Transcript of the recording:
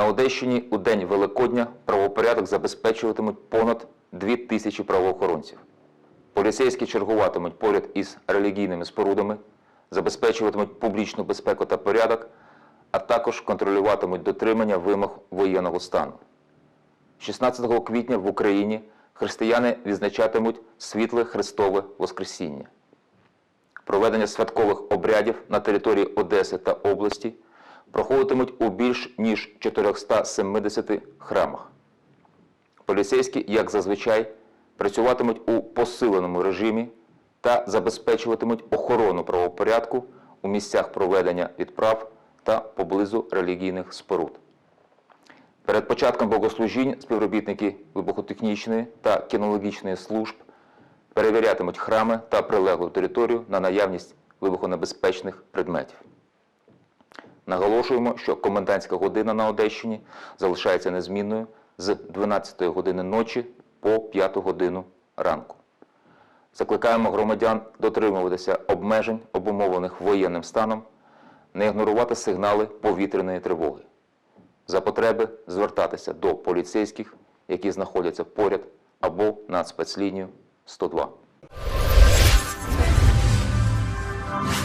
На Одещині у день Великодня правопорядок забезпечуватимуть понад 2 тисячі правоохоронців. Поліцейські чергуватимуть поряд із релігійними спорудами, забезпечуватимуть публічну безпеку та порядок, а також контролюватимуть дотримання вимог воєнного стану. 16 квітня в Україні християни відзначатимуть світле Христове Воскресіння. Проведення святкових обрядів на території Одеси та області проходитимуть у більш ніж 470 храмах. Поліцейські, як зазвичай, працюватимуть у посиленому режимі та забезпечуватимуть охорону правопорядку у місцях проведення відправ та поблизу релігійних споруд. Перед початком богослужінь співробітники вибухотехнічної та кінологічної служб перевірятимуть храми та прилеглу територію на наявність вибухонебезпечних предметів. Наголошуємо, що комендантська година на Одещині залишається незмінною з 12 години ночі по 5 годину ранку. Закликаємо громадян дотримуватися обмежень, обумовлених воєнним станом, не ігнорувати сигнали повітряної тривоги. За потреби звертатися до поліцейських, які знаходяться поряд або на спецлінію 102.